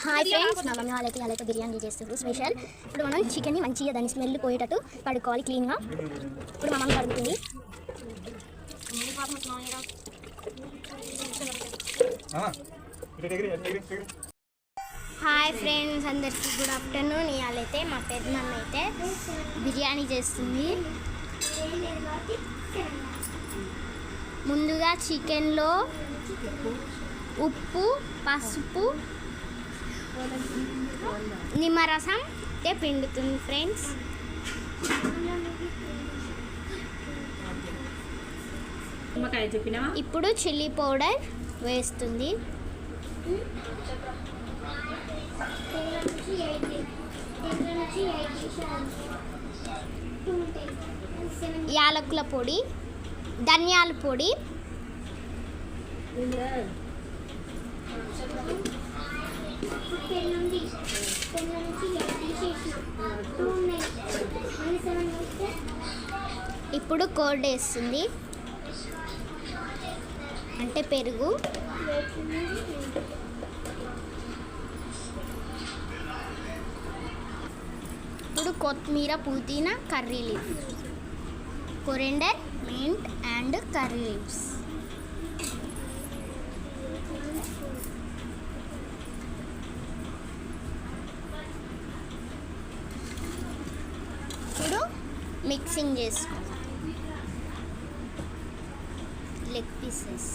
Hi friends మా mummy వాళ్ళైతే వాళ్ళైతే బిర్యానీ చేస్తారు స్పెషల్ ఇప్పుడు మనం చికెన్ని మంచిగా దాని స్మెల్ పోయేటట్టు కడుక్కోవాలి క్లీన్గా ఇప్పుడు మా మమ్మీ కడుగుతుంది. హాయ్ ఫ్రెండ్స్ అందరికీ గుడ్ ఆఫ్టర్నూన్ ఇవాళైతే మా పెద్దమమ్మ అయితే బిర్యానీ చేస్తుంది. ముందుగా చికెన్లో ఉప్పు పసుపు నిమ్మరసం అయితే పిండుతుంది ఫ్రెండ్స్ ఇప్పుడు చిల్లీ పౌడర్ వేస్తుంది. యాలకుల పొడి ధనియాల పొడి. ఇప్పుడు కోడ్ వేస్తుంది. అంటే పెరుగు. ఇప్పుడు కొత్తిమీర పుదీనా curry leaf coriander mint and curry leaves ఇప్పుడు మిక్సింగ్ చేసుకో లెగ్ పీసెస్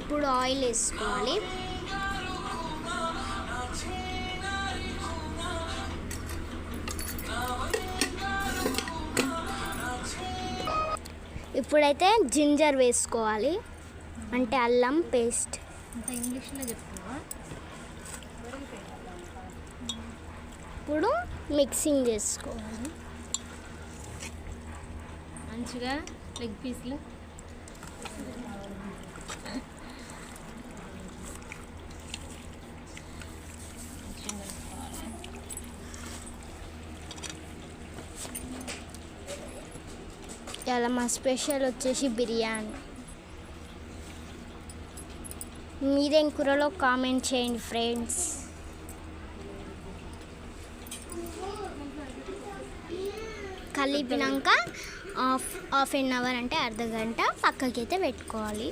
ఇప్పుడు ఆయిల్ వేసుకోవాలి. ఇప్పుడైతే జింజర్ వేసుకోవాలి. అంటే అల్లం పేస్ట్. ఇప్పుడు మిక్సింగ్ చేసుకోవాలి. మంచిగా లెగ్ పీస్లు. ఇవాళ మా స్పెషల్ వచ్చేసి బిర్యానీ. మీరేం కూరలో కామెంట్ చేయండి ఫ్రెండ్స్. కలిపినాక హాఫ్ హాఫ్ ఎన్ అవర్ అంటే అర్ధ గంట పక్కకైతే పెట్టుకోవాలి.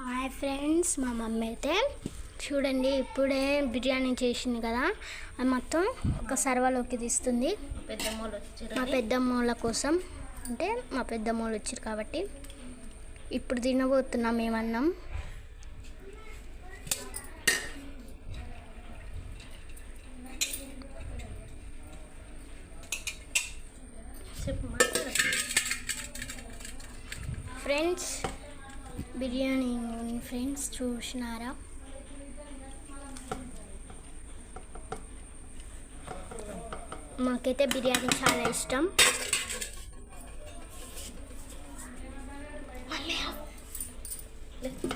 హాయ్ ఫ్రెండ్స్ మా మమ్మీ అయితే చూడండి ఇప్పుడే బిర్యానీ చేసింది కదా. అది మొత్తం ఒక సర్వలోకి తీస్తుంది. మా పెద్దమ్మోళ్ళ కోసం. అంటే మా పెద్దమ్మోళ్ళు వచ్చారు కాబట్టి. ఇప్పుడు తినబోతున్నాం మేమన్నాం ఫ్రెండ్స్ బిర్యానీ ఫ్రెండ్స్ చూసినారా? మాకైతే బిర్యానీ చాలా ఇష్టం Yeah.